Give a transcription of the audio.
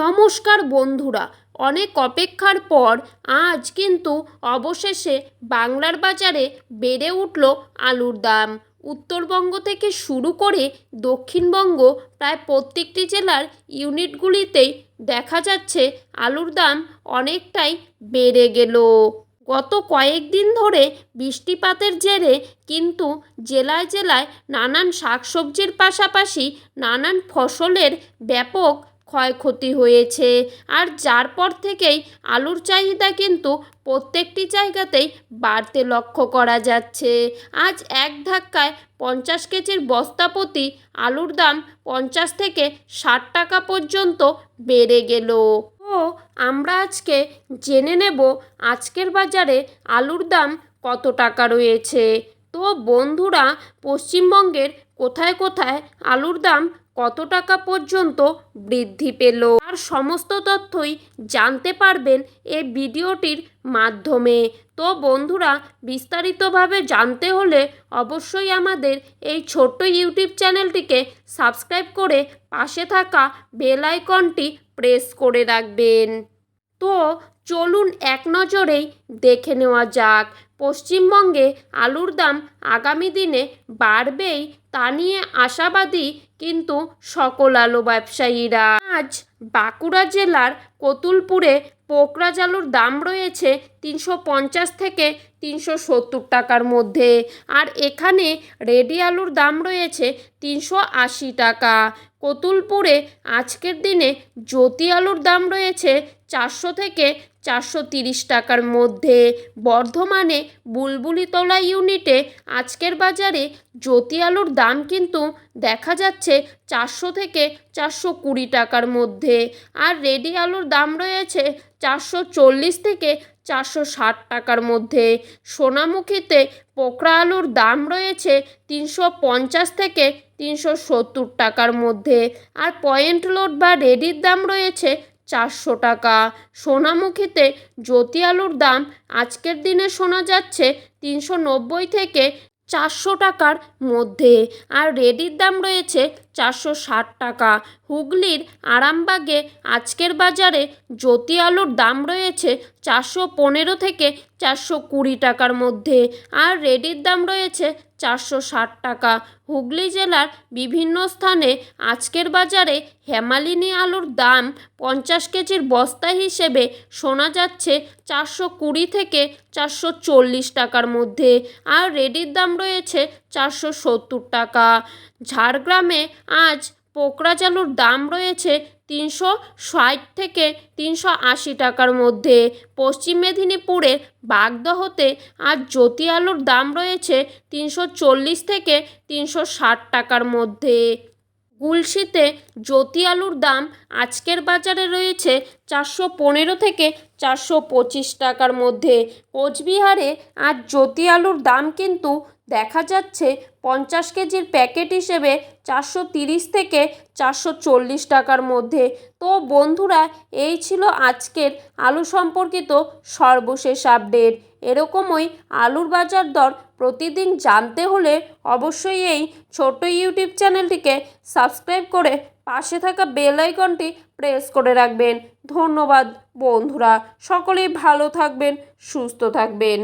নমস্কার বন্ধুরা। অনেক অপেক্ষার পর আজ কিন্তু অবশেষে বাংলার বাজারে বেড়ে উঠল আলুর দাম। উত্তরবঙ্গ থেকে শুরু করে দক্ষিণবঙ্গ প্রায় প্রত্যেকটি জেলার ইউনিটগুলিতেই দেখা যাচ্ছে আলুর দাম অনেকটাই বেড়ে গেল। গত কয়েকদিন ধরে বৃষ্টিপাতের জেরে কিন্তু জেলায় জেলায় নানান শাকসবজির পাশাপাশি নানান ফসলের ব্যাপক ক্ষয়ক্ষতি হয়েছে। আর যার পর থেকেই আলুর চাহিদা কিন্তু প্রত্যেকটি জায়গাতেই বাড়তে লক্ষ্য করা যাচ্ছে। আজ এক ধাক্কায় পঞ্চাশ কেজির বস্তা প্রতি আলুর দাম পঞ্চাশ থেকে ষাট টাকা পর্যন্ত বেড়ে গেল। ও আমরা আজকে জেনে নেব আজকের বাজারে আলুর দাম কত টাকা রয়েছে। তো বন্ধুরা, পশ্চিমবঙ্গের কোথায় কোথায় আলুর দাম কত টাকা পর্যন্ত বৃদ্ধি পেল? আর সমস্ত তথ্যই জানতে পারবেন এই ভিডিওটির মাধ্যমে। তো বন্ধুরা, বিস্তারিতভাবে জানতে হলে অবশ্যই আমাদের এই ছোট্ট ইউটিউব চ্যানেলটিকে সাবস্ক্রাইব করে পাশে থাকা বেল আইকনটি প্রেস করে রাখবেন। তো চলুন এক নজরেই দেখে নেওয়া যাক, পশ্চিমবঙ্গে আলুর দাম আগামী দিনে বাড়বেই তা নিয়ে আশাবাদী কিন্তু সকল আলো ব্যবসায়ীরা। আজ বাঁকুড়া জেলার কতুলপুরে পোকরাজ আলুর দাম রয়েছে তিনশো পঞ্চাশ থেকে তিনশো সত্তর টাকার মধ্যে। আর এখানে রেডি আলুর দাম রয়েছে তিনশো আশি টাকা। কতুলপুরে আজকের দিনে জ্যোতি আলুর দাম রয়েছে চারশো থেকে চারশো তিরিশ টাকার মধ্যে। বর্ধমানে বুলবুলিতলা ইউনিটে আজকের বাজারে জ্যোতি আলুর দাম কিন্তু দেখা যাচ্ছে চারশো থেকে চারশো কুড়ি টাকার মধ্যে। আর রেডি আলুর দাম রয়েছে চারশো চল্লিশ থেকে চারশো ষাট টাকার মধ্যে। সোনামুখীতে পোকরা আলুর দাম রয়েছে তিনশো পঞ্চাশ থেকে তিনশো সত্তর টাকার মধ্যে। আর পয়েন্ট লোড বা রেডির দাম রয়েছে চারশো টাকা। সোনামুখীতে জ্যোতি আলুর দাম আজকের দিনে শোনা যাচ্ছে তিনশো নব্বই থেকে চারশো টাকার মধ্যে। আর রেডির দাম রয়েছে চারশো ষাট টাকা। হুগলির আরামবাগে আজকের বাজারে জ্যোতি আলুর দাম রয়েছে চারশো পনেরো থেকে চারশো কুড়ি টাকার মধ্যে। আর রেডির দাম রয়েছে চারশো ষাট টাকা। হুগলি জেলার বিভিন্ন স্থানে আজকের বাজারে হেমালিনী আলুর দাম পঞ্চাশ কেজির বস্তা হিসেবে শোনা যাচ্ছে চারশো কুড়ি থেকে চারশো চল্লিশ টাকার মধ্যে। আর রেডির দাম রয়েছে চারশো সত্তর টাকা। ঝাড়গ্রামে আজ পোকরাজ আলুর দাম রয়েছে তিনশো ষাট থেকে তিনশো আশি টাকার মধ্যে। পশ্চিম মেদিনীপুরের বাগদহতে আর জ্যোতি আলুর দাম রয়েছে তিনশো চল্লিশ থেকে তিনশো ষাট টাকার মধ্যে। গুলশিতে জ্যোতি আলুর দাম আজকের বাজারে রয়েছে চারশো পনেরো থেকে চারশো পঁচিশ টাকার মধ্যে। কোচবিহারে আজ জ্যোতি আলুর দাম কিন্তু দেখা যাচ্ছে পঞ্চাশ কেজির প্যাকেট হিসেবে চারশো তিরিশ থেকে চারশো চল্লিশ টাকার মধ্যে। তো বন্ধুরা, এই ছিল আজকের আলু সম্পর্কিত সর্বশেষ আপডেট। এরকমই আলুর বাজার দর প্রতিদিন জানতে হলে অবশ্যই এই ছোট ইউটিউব চ্যানেলটিকে সাবস্ক্রাইব করে পাশে থাকা বেল আইকনটি প্রেস করে রাখবেন। ধন্যবাদ বন্ধুরা, সকলেই ভালো থাকবেন, সুস্থ থাকবেন।